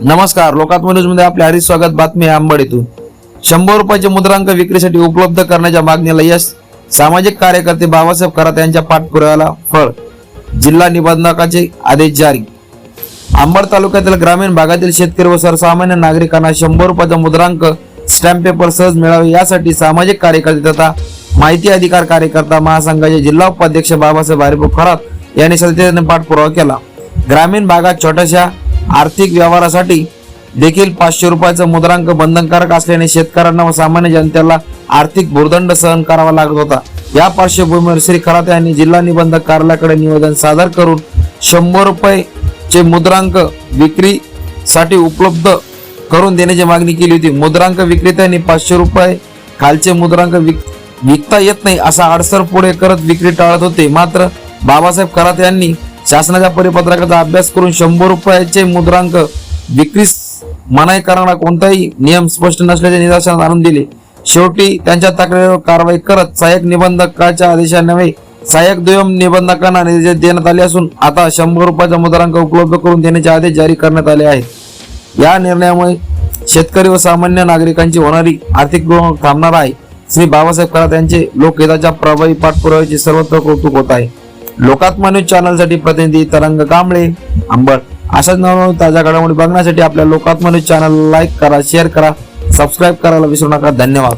नमस्कार लोकात्म न्यूजमध्ये आपले हरी स्वागत बातमी आहे आंबड येथून शंभर रुपयाचे मुद्रांक विक्रीसाठी उपलब्ध करण्याच्या मागणीला यश सामाजिक कार्यकर्ते बाबासाहेब करात यांच्या पाठपुराव्याला फळ जिल्हा निबंधकाचे आदेश जारी. आंबड तालुक्यातील ग्रामीण भागातील शेतकरी व सर्वसामान्य नागरिकांना शंभर रुपयाचा मुद्रांक स्टॅम्प पेपर सहज मिळावे यासाठी सामाजिक कार्यकर्ते तथा माहिती अधिकार कार्यकर्ता महासंघाचे जिल्हा उपाध्यक्ष बाबासाहेब हरिभाऊ खरात यांनी सत्तेने पाठपुरावा केला. ग्रामीण भागात छोट्याशा आर्थिक व्यवहारासाठी देखील पाचशे रुपयाचं मुद्रांक बंधनकारक असल्याने शेतकऱ्यांना व सामान्य जनतेला आर्थिक भूर्दंड सहन करावा लागत होता. या पार्श्वभूमीवर श्री खरात यांनी जिल्हा निबंधक कार्यालयाकडे निवेदन सादर करून शंभर रुपये चे मुद्रांक विक्रीसाठी उपलब्ध करून देण्याची मागणी केली होती. मुद्रांक विक्रेत्यांनी पाचशे रुपये खालचे मुद्रांक विक विकता येत नाही असा अडसर पुढे करत विक्री टाळत होते. मात्र बाबासाहेब खरात यांनी शासनाच्या परिपत्रकाचा अभ्यास करून शंभर रुपयाचे मुद्रांक विक्रीस मनाई करणारा कोणताही नियम स्पष्ट नसल्याचे निदर्शनात आणून दिले. शेवटी त्यांच्या तक्रारीवर कारवाई करत सहाय्यक निबंधकाच्या आदेशान्वये सहाय्यक दुय्यम निबंधकांना निर्देश देण्यात आले असून आता शंभर रुपयाचा मुद्रांक उपलब्ध करून देण्याचे आदेश जारी करण्यात आले आहेत. या निर्णयामुळे शेतकरी व सामान्य नागरिकांची होणारी आर्थिक गुणवत्ता थांबणार आहे. श्री बाबासाहेब खरात यांचे लोकहिताच्या प्रभावी पाठपुराव्याचे सर्वत्र कौतुक होत आहे. लोकात्मा न्यूज चॅनलसाठी प्रतिनिधी तरंग कांबळे. अंबड अशाच नवनवीन ताज्या घडामोडी बघण्यासाठी आपल्या लोकात्मा न्यूज चॅनल लाईक करा शेअर करा सबस्क्राईब करायला विसरू नका. धन्यवाद.